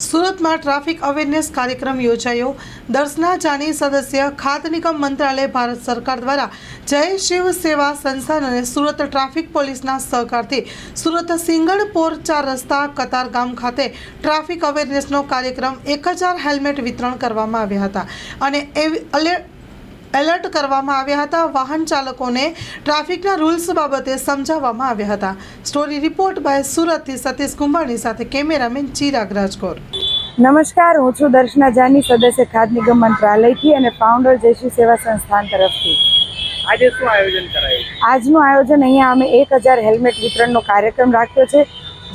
સુરતમાં traffic awareness કાર્યક્રમ યોજાયો. દર્શના જાની સદસ્ય, ખાત નિગમ મંત્રાલય, ભારત સરકાર દ્વારા જય શિવ સેવા સંસ્થાન અને સુરત ટ્રાફિક પોલીસના સહકારથી સુરત સિંગણપોર ચાર રસ્તા કતાર ગામ ખાતે ટ્રાફિક અવેરનેસનો કાર્યક્રમ એક હજાર હેલ્મેટ વિતરણ કરવામાં આવ્યા હતા. અને એવી એલર્ટ કરવામાં આવ્યા હતા. વાહન ચાલકોને ટ્રાફિકના રૂલ્સ બાબતે સમજાવવામાં આવ્યા હતા. સ્ટોરી રિપોર્ટ બાય સુરતથી સતીશ કુંભાણી સાથે કેમેરામેન ચિરાગ રાજકોર. નમસ્કાર હું છું દર્શના જાની સદસ્ય ખાદ્ય નિગમ મંત્રાલયથી અને ફાઉન્ડર જયશ્રી સેવા સંસ્થાન તરફથી. આજે શું આયોજન કરાયું? આજનું આયોજન અહીંયા અમે એક હજાર હેલ્મેટ વિતરણનો કાર્યક્રમ રાખ્યો છે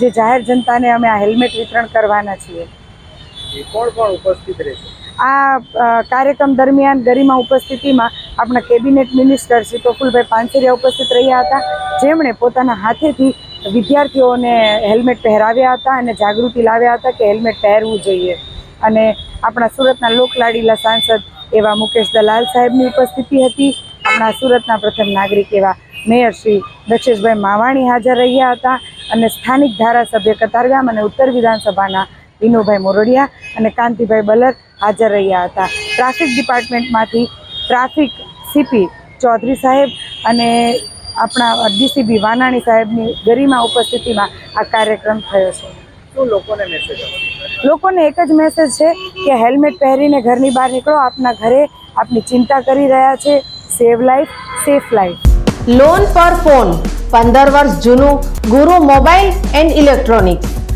જે જાહેર જનતાને અમે આ હેલ્મેટ વિતરણ કરવાના છીએ. કોણ કોણ ઉપસ્થિત રહેશે? આ કાર્યક્રમ દરમિયાન ગરિમા ઉપસ્થિતિમાં આપણા કેબિનેટ મિનિસ્ટર શ્રી પ્રફુલભાઈ પાનસરિયા ઉપસ્થિત રહ્યા હતા. જેમણે પોતાના હાથેથી વિદ્યાર્થીઓને હેલ્મેટ પહેરાવ્યા હતા અને જાગૃતિ લાવ્યા હતા કે હેલ્મેટ પહેરવું જોઈએ. અને આપણા સુરતના લોકલાડીલા સાંસદ એવા મુકેશ દલાલ સાહેબની ઉપસ્થિતિ હતી. આપણા સુરતના પ્રથમ નાગરિક એવા મેયર શ્રી દક્ષેશભાઈ માવાણી હાજર રહ્યા હતા. અને સ્થાનિક ધારાસભ્ય કતારગામ અને ઉત્તર વિધાનસભાના વિનુભાઈ મોરડિયા અને કાંતિભાઈ બલર હાજર રહ્યા હતા. ટ્રાફિક ડિપાર્ટમેન્ટમાંથી ટ્રાફિક સીપી ચૌધરી સાહેબ અને આપણા ડીસીબી વાનાણી સાહેબની ગરિમા ઉપસ્થિતિમાં આ કાર્યક્રમ થયો છે. લોકોને મેસેજ લોકોને એક જ મેસેજ છે કે હેલ્મેટ પહેરીને ઘરની બહાર નીકળો. આપના ઘરે આપની ચિંતા કરી રહ્યા છે. Save life safe life loan પર ફોન પંદર વર્ષ જૂનું ગુરુ મોબાઈલ એન્ડ ઇલેક્ટ્રોનિક્સ.